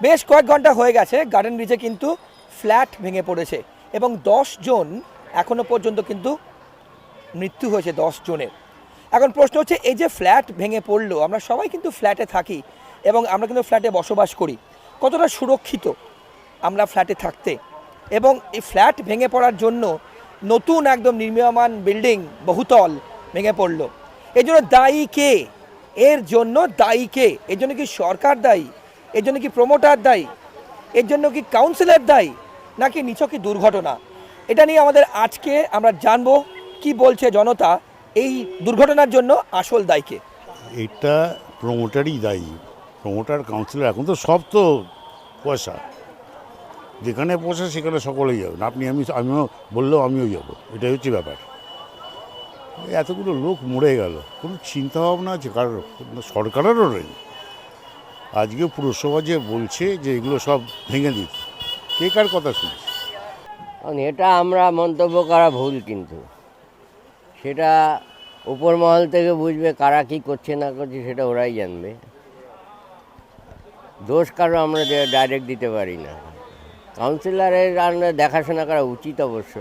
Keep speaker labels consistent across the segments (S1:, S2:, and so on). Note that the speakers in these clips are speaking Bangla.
S1: বেশ কয়েক ঘণ্টা হয়ে গেছে, গার্ডেন ব্রিজে কিন্তু ফ্ল্যাট ভেঙে পড়েছে এবং দশ জন এখনও পর্যন্ত কিন্তু মৃত্যু হয়েছে দশ জনের। এখন প্রশ্ন হচ্ছে, এই যে ফ্ল্যাট ভেঙে পড়ল, আমরা সবাই কিন্তু ফ্ল্যাটে থাকি এবং আমরা কিন্তু ফ্ল্যাটে বসবাস করি, কতটা সুরক্ষিত আমরা ফ্ল্যাটে থাকতে? এবং এই ফ্ল্যাট ভেঙে পড়ার জন্য নতুন একদম নির্মীয়মান বিল্ডিং বহুতল ভেঙে পড়ল। এর জন্য দায়ী কে? এর জন্য দায়ী কে? এর জন্য কি সরকার দায়ী? এর জন্য কি প্রমোটার দায়ী? এর জন্য কি কাউন্সিলর দায়ী? নাকি নিছকই দুর্ঘটনা? এটা নিয়ে আমাদের আজকে আমরা জানব কি বলছে জনতা এই দুর্ঘটনার জন্য আসল দায়ীকে।
S2: এটা প্রমোটারই দায়ী। প্রমোটার কাউন্সিলর এখন তো সব তো পয়সা। যেখানে পয়সা সেখানে সকলেই যাবেন আপনি, আমি, আমিও বললেও আমিও যাব। এটাই হচ্ছে ব্যাপার। এতগুলো লোক মরে গেল। কোনো চিন্তা ভাবনা আছে? কারোর? সরকারেরও নেই। আজকে পুরসভা যে বলছে যে এগুলো সব ভেঙে দিতে কে কার কথা শুনছে?
S3: কারণ এটা আমরা মন্তব্য করা ভুল কিন্তু। সেটা উপর মহল থেকে বুঝবে কারা কি করছে না করছে সেটা ওরাই জানবে। দোষ কারও আমরা ডাইরেক্ট দিতে পারি না। কাউন্সিলরের আমরা দেখাশোনা করা উচিত অবশ্য।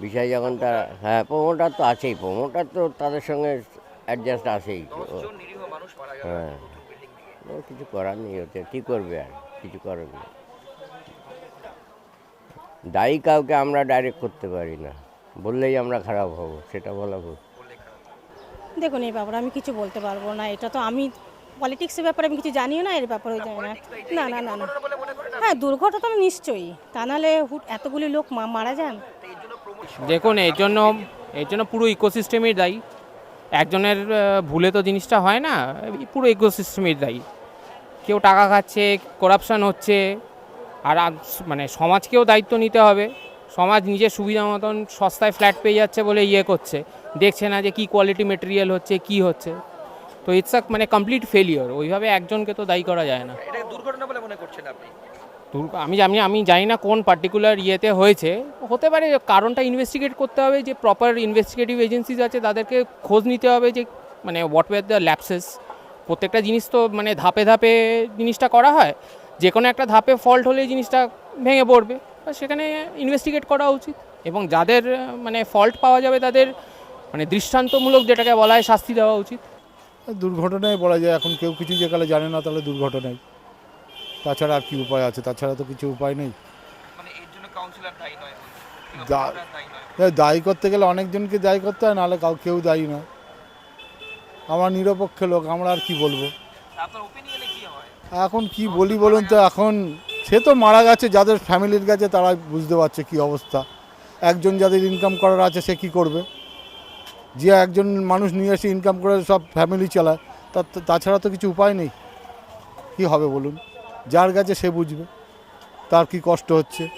S3: বিষয় যখন তার হ্যাঁ প্রমোটার তো আছেই প্রমোটার তো তাদের সঙ্গে অ্যাডজাস্ট আছেই। হ্যাঁ। কিছু করার নেই ওতে কী করবে আর? কিছু করার নেই। দায়ী কাউকে আমরা ডাইরেক্ট করতে পারি না। বললেই আমরা খারাপ হব সেটা বলা ভুল।
S4: দেখুন এই ব্যাপারে আমি কিছু বলতে পারব না। এটা তো আমি পলিটিক্সের ব্যাপারে আমি কিছু জানিও না এর ব্যাপারে জানি না। না না না না। হ্যাঁ দুর্ঘটনা তো নিশ্চয়ই। তা নাহলে হুট এতগুলি লোক মা- মারা যান।
S5: দেখুন এর জন্য এর জন্য পুরো ইকোসিস্টেমই দায়ী। একজনের ভুলে তো জিনিসটা হয় না পুরো ইকোসিস্টেমই দায়ী। কেউ টাকা খাচ্ছে করাপশন হচ্ছে আর মানে সমাজকেও দায়িত্ব নিতে হবে। সমাজ নিজের সুবিধা মতন সস্তায় ফ্ল্যাট পেয়ে যাচ্ছে বলে ইয়ে করছে। দেখছে না যে কি কোয়ালিটি মেটেরিয়াল হচ্ছে কি হচ্ছে। তো ইটস আ মানে কমপ্লিট ফেলিওর ওইভাবে একজনকে তো দায়ী করা যায় না।
S1: দুর্ঘটনা বলে মনে করছেন আপনি?
S5: আমি আমি আমি জানি না কোন পার্টিকুলার ইয়েতে হয়েছে। হতে পারে কারণটা ইনভেস্টিগেট করতে হবে যে প্রপার ইনভেস্টিগেটিভ এজেন্সিজ আছে তাদেরকে খোঁজ নিতে হবে যে মানে হোয়াট ওয়ার দ্য ল্যাপসেস প্রত্যেকটা জিনিস তো মানে ধাপে ধাপে জিনিসটা করা হয়। যে কোনো একটা ধাপে ফল্ট হলে জিনিসটা ভেঙে পড়বে। বা সেখানে ইনভেস্টিগেট করা উচিত। এবং যাদের মানে ফল্ট পাওয়া যাবে তাদের মানে দৃষ্টান্তমূলক যেটাকে বলা হয় শাস্তি দেওয়া উচিত।
S6: দুর্ঘটনায় বলা যায় এখন কেউ কিছু যে কালে জানে না তাহলে দুর্ঘটনায়। তাছাড়া আর কি উপায় আছে? তাছাড়া তো কিছু উপায় নেই।
S1: মানে এর জন্য কাউন্সিলর দায়ী
S6: করতে গেলে অনেকজনকে দায়ী করতে হয় নাহলে কাউ কেউ দায়ী নয়। আমরা নিরপেক্ষ লোক আমরা আর কি বলব? এখন কি বলি বলুন তো এখন সে তো মারা গেছে যাদের ফ্যামিলির কাছে তারা বুঝতে পারছে কি অবস্থা। একজন যাদের ইনকাম করার আছে সে কি করবে? যে একজন মানুষ নিয়ে এসে ইনকাম করে সব ফ্যামিলি চালায় তা- তা- তাছাড়া তো কিছু উপায় নেই। কি হবে বলুন? যার কাছে সে বুঝবে তার কি কষ্ট হচ্ছে?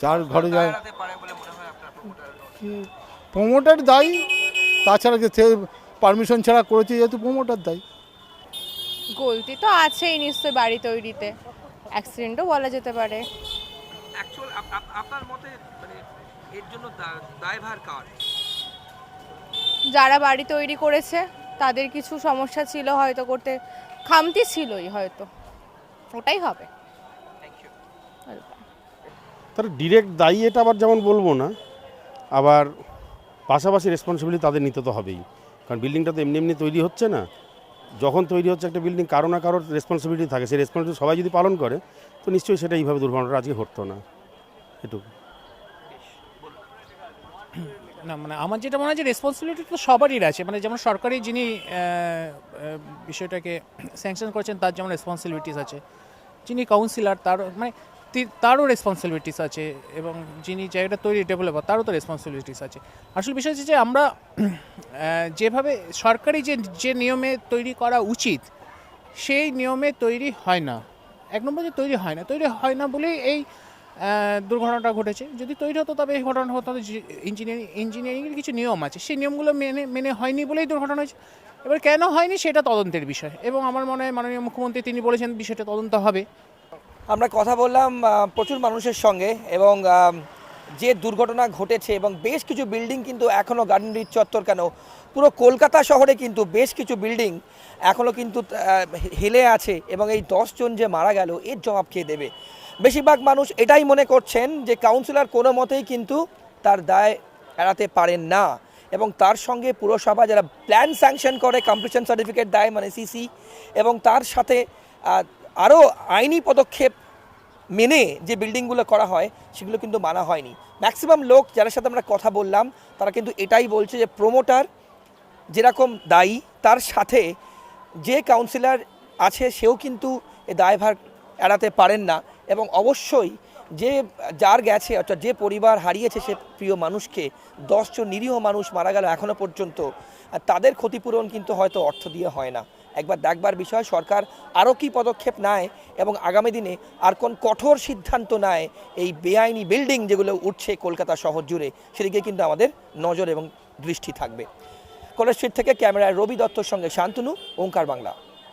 S6: যার ঘরে যায়
S1: প্রমোটার
S6: প্রমোটার দায়ী তাছাড়া যে সে পারমিশন ছাড়া করেছে যেহেতু প্রমোটার দায়ী
S7: গলতি তো আছেই নিশ্চয়ই বাড়ি তৈরিতে। অ্যাক্সিডেন্টও বলা যেতে পারে।
S1: অ্যাকচুয়াল আপনার মতে মানে এর জন্য দায়ভার কার?
S7: যারা বাড়ি তৈরি করেছে তাদের কিছু সমস্যা ছিল হয়তো করতে খামতি ছিলই হয়তো। ওটাই হবে।
S8: তার ডিরেক্ট দায়ী এটা আবার যেমন বলব না আবার পাশাপাশি রেসপন্সিবিলিটি তাদের নিতে তো হবেই। কারণ বিল্ডিংটা তো এমনি এমনি তৈরি হচ্ছে না। যখন তৈরি হচ্ছে একটা বিল্ডিং কারও না কারোর রেসপন্সিবিলিটি থাকে। সেই রেসপন্সিবিলিটি সবাই যদি পালন করে, তো নিশ্চয়ই সেটা এইভাবে দুর্ঘটনাটা আজকে ঘটতো না। এটুকু।
S9: না মানে আমার যেটা মনে হয় যে রেসপন্সিবিলিটি তো সবারই আছে। মানে যেমন সরকারি যিনি বিষয়টাকে স্যাংশন করেছেন, তার যেমন রেসপন্সিবিলিটিস আছে। যিনি কাউন্সিলর তার মানে তারও রেসপন্সিবিলিটিস আছে এবং যিনি জায়গাটা তৈরি ডেভেলপার তারও তো রেসপন্সিবিলিটিস আছে। আসল বিষয় হচ্ছে যে আমরা যেভাবে সরকারি যে যে নিয়মে তৈরি করা উচিত, সেই নিয়মে তৈরি হয় না। এক নম্বর যে তৈরি হয় না, তৈরি হয় না বলেই এই দুর্ঘটনাটা ঘটেছে। যদি তৈরি হতো তবে এই ঘটনা হতো ইঞ্জিনিয়ারিং ইঞ্জিনিয়ারিংয়ের কিছু নিয়ম আছে। সেই নিয়মগুলো মেনে মেনে হয়নি বলেই দুর্ঘটনা হয়েছে। এবার কেন হয়নি সেটা তদন্তের বিষয়। এবং আমার মনে হয় মাননীয় মুখ্যমন্ত্রী তিনি বলেছেন বিষয়টা তদন্ত হবে।
S1: আমরা কথা বললাম প্রচুর মানুষের সঙ্গে এবং যে দুর্ঘটনা ঘটেছে এবং বেশ কিছু বিল্ডিং কিন্তু এখনও গার্ডেন রিচ চত্বর কেন? পুরো কলকাতা শহরে কিন্তু বেশ কিছু বিল্ডিং এখনও কিন্তু হেলে আছে এবং এই জন যে মারা গেল, এর জবাব খেয়ে দেবে? বেশিরভাগ মানুষ এটাই মনে করছেন যে কাউন্সিলর কোনো মতেই কিন্তু তার দায় এড়াতে পারেন না এবং তার সঙ্গে পুরসভা যারা প্ল্যান স্যাংশন করে কমপ্লিশন সার্টিফিকেট দেয় মানে সিসি এবং তার সাথে আরও আইনি পদক্ষেপ মেনে যে বিল্ডিংগুলো করা হয়, সেগুলো কিন্তু মানা হয়নি। ম্যাক্সিমাম লোক যার সাথে আমরা কথা বললাম, তারা কিন্তু এটাই বলছে যে প্রোমোটার যেরকম দায়ী, তার সাথে যে কাউন্সিলর আছে, সেও কিন্তু এ দায়ভার এড়াতে পারেন না। এবং অবশ্যই যে, যার গেছে, অর্থাৎ যে পরিবার হারিয়েছে সে প্রিয় মানুষকে, দশজন নিরীহ মানুষ মারা গেল এখনও পর্যন্ত তাদের ক্ষতিপূরণ কিন্তু হয়তো অর্থ দিয়ে হয় না। একবার দেখবার বিষয়, সরকার আরও কী পদক্ষেপ নেয় এবং আগামী দিনে আর কোন কঠোর সিদ্ধান্ত নেয় এই বেআইনি বিল্ডিং যেগুলো উঠছে কলকাতা শহর জুড়ে, সেদিকে কিন্তু আমাদের নজর এবং দৃষ্টি থাকবে। কলেজ স্ট্রিট থেকে ক্যামেরায় রবি দত্তর সঙ্গে শান্তনু, ওঙ্কার বাংলা।